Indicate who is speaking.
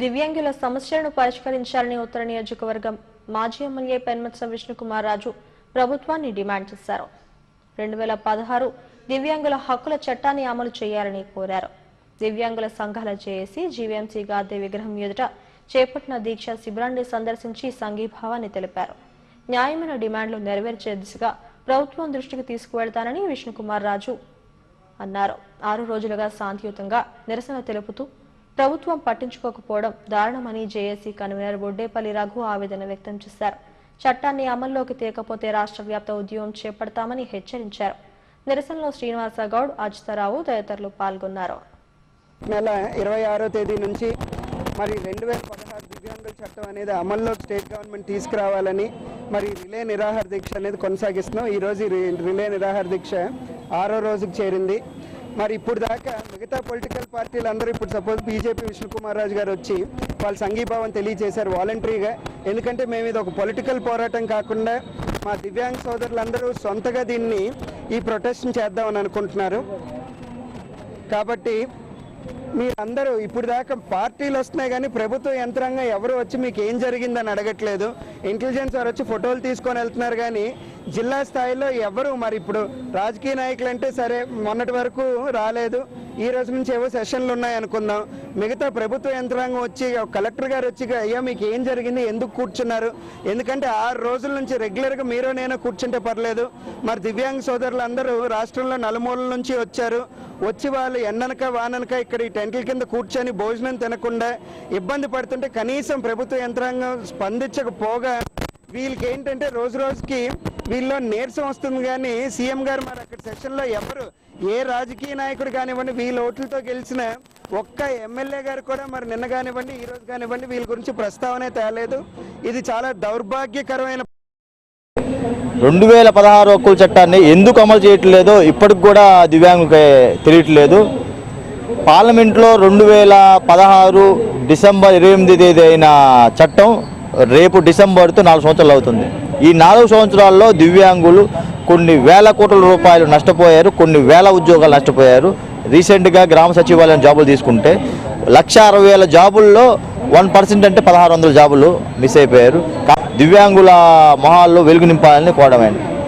Speaker 1: దివ్యాంగుల సమస్యలను పరిష్కరించాలని ఉత్తర నియోజకవర్గం మాజీ ఎమ్మెల్యే పెన్మత్స విష్ణుకుమార్ రాజు ప్రభుత్వాన్ని డిమాండ్ చేశారు. రెండు వేల పదహారు దివ్యాంగుల హక్కుల చట్టాన్ని అమలు చేయాలని కోరారు. దివ్యాంగుల సంఘాల జేఏసీ జీవీఎంసీ గాంధీ విగ్రహం ఎదుట చేపట్టిన దీక్ష శిబిరాన్ని సందర్శించి సంఘీభావాన్ని తెలిపారు. న్యాయమైన డిమాండ్లు నెరవేర్చే దిశగా ప్రభుత్వం దృష్టికి తీసుకువెళ్తానని విష్ణుకుమార్ రాజు అన్నారు. ఆరు రోజులుగా శాంతియుతంగా నిరసన తెలుపుతూ ప్రభుత్వం పట్టించుకోకపోవడం దారుణమని జేఏసీ కన్వీనర్ బొడ్డేపల్లి రఘు ఆవేదన వ్యక్తం చేశారు. చట్టాన్ని అమల్లోకి తేకపోతే రాష్ట్ర వ్యాప్త ఉద్యమం చేపడతామని హెచ్చరించారు. నిరసనలో శ్రీనివాస గౌడ్ తదితరులు పాల్గొన్నారు.
Speaker 2: నెల ఇరవై ఆరో తేదీ నుంచి మరి రెండు వేల పదహారు దివ్యాంగుల చట్టం అనేది అమల్లో స్టేట్ గవర్నమెంట్ తీసుకురావాలని మరి రిలే నిరాహార దీక్ష అనేది కొనసాగిస్తున్నాం. ఈరోజు రి- రిలే నిరాహార దీక్ష ఆరో రోజుకి చేరింది. మరి ఇప్పుడు దాకా మిగతా పొలిటికల్ పార్టీలు అందరూ ఇప్పుడు సపోజ్ బీజేపీ విష్ణుకుమార్ రాజు గారు వచ్చి వాళ్ళ సంఘీభావం తెలియజేశారు వాలంటరీగా ఎందుకంటే మేము ఇది ఒక పొలిటికల్ పోరాటం కాకుండా మా దివ్యాంగ సోదరులందరూ సొంతగా దీన్ని ఈ ప్రొటెస్ట్ చేద్దామని అనుకుంటున్నారు. కాబట్టి మీరందరూ ఇప్పుడు దాకా పార్టీలు వస్తున్నాయి కానీ ప్రభుత్వ యంత్రాంగం ఎవరు వచ్చి మీకు ఏం జరిగిందని అడగట్లేదు. ఇంటెలిజెన్స్ వారు వచ్చి ఫోటోలు తీసుకొని వెళ్తున్నారు కానీ జిల్లా స్థాయిలో ఎవరు మరి ఇప్పుడు రాజకీయ నాయకులు అంటే సరే మొన్నటి వరకు రాలేదు. ఈ రోజు నుంచి ఏవో సెషన్లు ఉన్నాయి అనుకుందాం. మిగతా ప్రభుత్వ యంత్రాంగం వచ్చి కలెక్టర్ గారు వచ్చి అయ్యా మీకు ఏం జరిగింది? ఎందుకు కూర్చున్నారు? ఎందుకంటే ఆరు రోజుల నుంచి రెగ్యులర్గా మీరు నేను కూర్చుంటే పర్లేదు. మరి దివ్యాంగ సోదరులందరూ రాష్ట్రంలో నలుమూలల నుంచి వచ్చారు. వచ్చి వాళ్ళు ఎండనక వాననక ఇక్కడ ఈ టెంట్ల కింద కూర్చొని భోజనం తినకుండా ఇబ్బంది పడుతుంటే కనీసం ప్రభుత్వ యంత్రాంగం స్పందించకపోగా వీళ్ళకి ఏంటంటే రోజు రోజుకి వీళ్ళు నీరసం వస్తుంది కానీ సీఎం గారు మరి అక్కడ సెషన్లో ఎవరు? ఏ రాజకీయ నాయకుడు కానివ్వండి వీళ్ళ ఓట్లతో గెలిచిన ఒక్క ఎమ్మెల్యే గారు కూడా మరి నిన్న కానివ్వండి ఈ రోజు కానివ్వండి వీళ్ళ గురించి ప్రస్తావనే తేలేదు. ఇది చాలా దౌర్భాగ్యకరమైన
Speaker 3: రెండు వేల పదహారు హక్కుల చట్టాన్ని ఎందుకు అమలు చేయట్లేదో ఇప్పటికి కూడా దివ్యాంగులకి తెలియట్లేదు. పార్లమెంట్లో రెండు వేల పదహారు డిసెంబర్ ఇరవై ఎనిమిది తేదీ అయిన చట్టం రేపు డిసెంబర్తో నాలుగు సంవత్సరాలు అవుతుంది. ఈ నాలుగు సంవత్సరాల్లో దివ్యాంగులు కొన్ని వేల కోట్ల రూపాయలు నష్టపోయారు కొన్ని వేల ఉద్యోగాలు నష్టపోయారు. రీసెంట్గా గ్రామ సచివాలయం జాబులు తీసుకుంటే లక్ష అరవై వేల జాబుల్లో వన్ పర్సెంట్ అంటే పదహారు వందల జాబులు మిస్ అయిపోయారు. దివ్యాంగుల మొహాల్లో వెలుగు నింపాలని కోరడమైంది.